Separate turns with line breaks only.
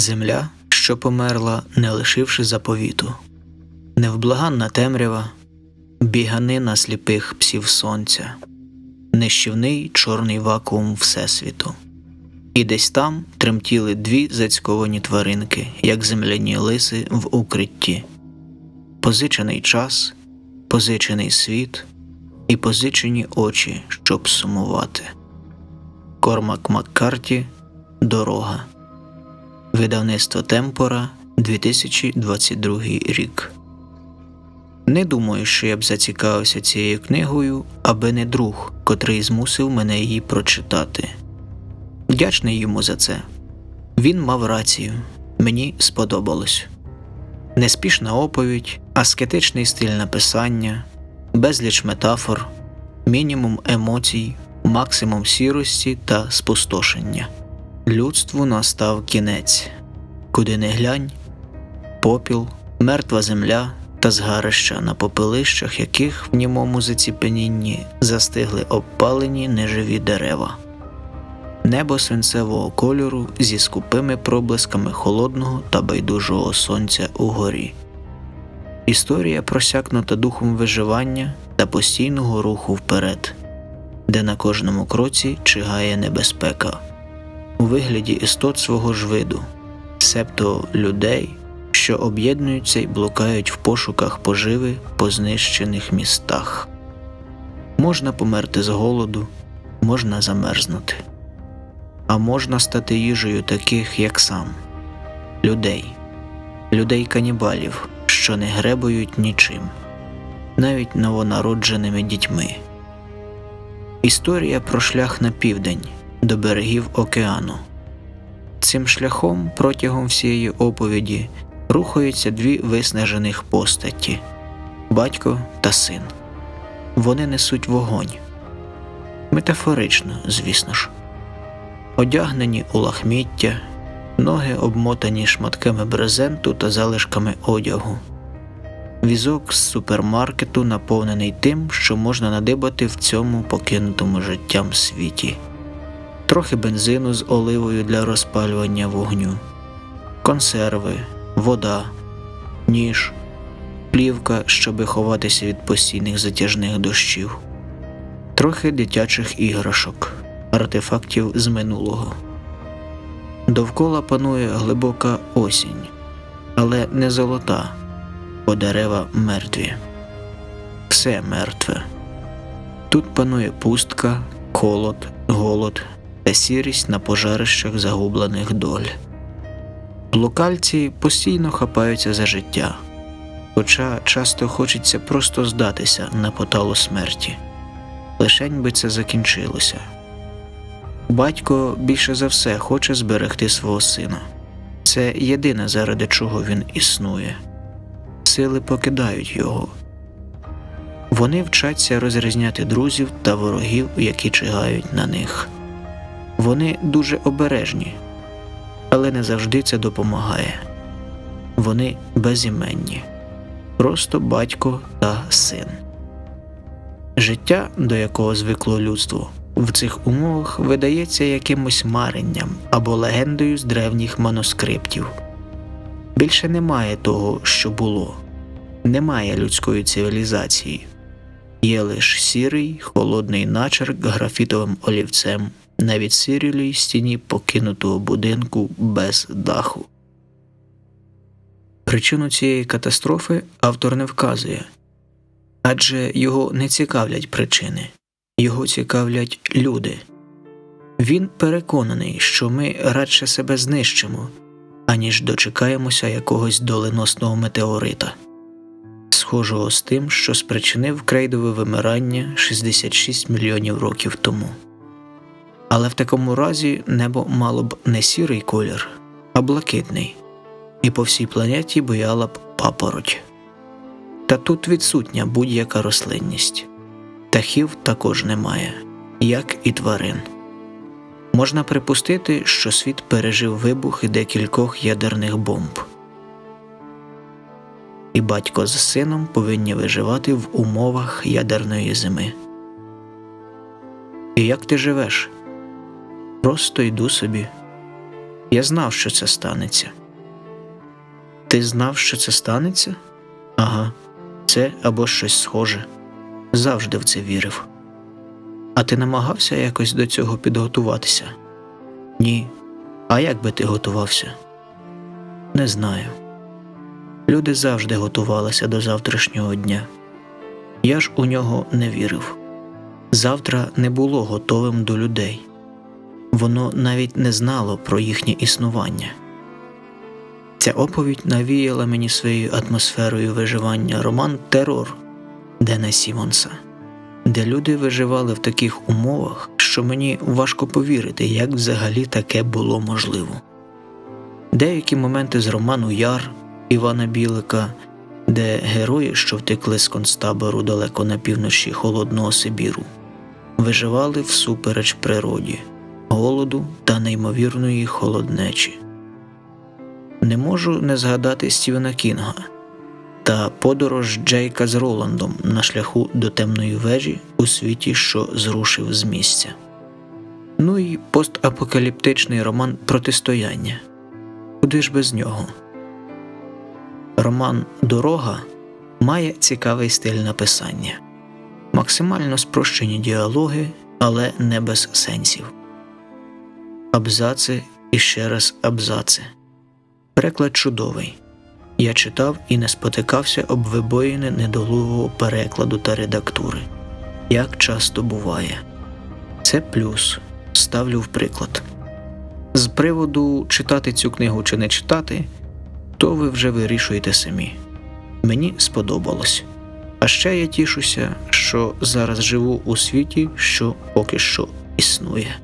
Земля, що померла, не лишивши заповіту, невблаганна темрява, біганина сліпих псів сонця, нищівний чорний вакуум Всесвіту. І десь там тремтіли дві зацьковані тваринки, як земляні лиси в укритті, позичений час, позичений світ і позичені очі, щоб сумувати. Кормак Маккарті Дорога. Видавництво Темпора 2022 рік. Не думаю, що я б зацікавився цією книгою, аби не друг, котрий змусив мене її прочитати. Вдячний йому за це. Він мав рацію, мені сподобалось. Неспішна оповідь, аскетичний стиль написання, безліч метафор, мінімум емоцій, максимум сірості та спустошення. Людству настав кінець, куди не глянь, попіл, мертва земля та згарища, на попелищах яких в німому заціпенінні застигли обпалені неживі дерева. Небо свинцевого кольору зі скупими проблисками холодного та байдужого сонця угорі. Історія просякнута духом виживання та постійного руху вперед, де на кожному кроці чигає небезпека у вигляді істот свого ж виду, себто людей, що об'єднуються і блукають в пошуках поживи по знищених містах. Можна померти з голоду, можна замерзнути, а можна стати їжею таких, як сам. Людей, людей канібалів, що не гребують нічим, навіть новонародженими дітьми. Історія про шлях на південь до берегів океану. Цим шляхом протягом всієї оповіді рухаються дві виснажених постаті батько та син. Вони несуть вогонь. Метафорично, звісно ж, одягнені у лахміття, ноги обмотані шматками брезенту та залишками одягу. Візок з супермаркету наповнений тим, що можна надибати в цьому покинутому життям світі трохи бензину з оливою для розпалювання вогню, консерви, вода, ніж, плівка, щоби ховатися від постійних затяжних дощів, трохи дитячих іграшок, артефактів з минулого. Довкола панує глибока осінь, але не золота, бо дерева мертві. Все мертве. Тут панує пустка, холод, голод та сірість на пожарищах загублених доль. Блукальці постійно хапаються за життя, хоча часто хочеться просто здатися на поталу смерті. Лишень би це закінчилося. Батько більше за все хоче зберегти свого сина. Це єдине, заради чого він існує. Сили покидають його. Вони вчаться розрізняти друзів та ворогів, які чигають на них. Вони дуже обережні, але не завжди це допомагає. Вони безіменні, просто батько та син. Життя, до якого звикло людство, в цих умовах видається якимось маренням або легендою з древніх манускриптів. Більше немає того, що було, немає людської цивілізації, є лише сірий, холодний начерк графітовим олівцем на відсирілій стіні покинутого будинку без даху. Причину цієї катастрофи автор не вказує адже його не цікавлять причини, його цікавлять люди. Він переконаний, що ми радше себе знищимо, аніж дочекаємося якогось доленосного метеорита, схожого з тим, що спричинив крейдове вимирання 66 мільйонів років тому. Але в такому разі небо мало б не сірий колір, а блакитний, і по всій планеті бояла б папороть. Та тут відсутня будь-яка рослинність, птахів також немає, як і тварин. Можна припустити, що світ пережив вибухи декількох ядерних бомб, і батько з сином повинні виживати в умовах ядерної зими. І як ти живеш? Просто йду собі. Я знав, що це станеться. Ти знав, що це станеться? Ага, це або щось схоже. Завжди в це вірив. А ти намагався якось до цього підготуватися? Ні. А як би ти готувався? Не знаю. Люди завжди готувалися до завтрашнього дня. Я ж у нього не вірив. Завтра не було готовим до людей. Воно навіть не знало про їхнє існування. Ця оповідь навіяла мені своєю атмосферою виживання роман Терор Дена Сімонса, де люди виживали в таких умовах, що мені важко повірити, як взагалі таке було можливо. Деякі моменти з роману Яр Івана Білика, де герої, що втекли з концтабору далеко на півночі холодного Сибіру, виживали всупереч природі, голоду та неймовірної холоднечі. Не можу не згадати Стівена Кінга та подорож Джейка з Роландом на шляху до темної вежі у світі, що зрушив з місця. Ну і постапокаліптичний роман Протистояння. Куди ж без нього? Роман Дорога має цікавий стиль написання, максимально спрощені діалоги, але не без сенсів. Абзаци і ще раз абзаци. Переклад чудовий. Я читав і не спотикався об вибоїни недолугого перекладу та редактури, як часто буває. Це плюс ставлю в приклад. З приводу читати цю книгу чи не читати, то ви вже вирішуєте самі. Мені сподобалось. А ще я тішуся, що зараз живу у світі, що поки що існує.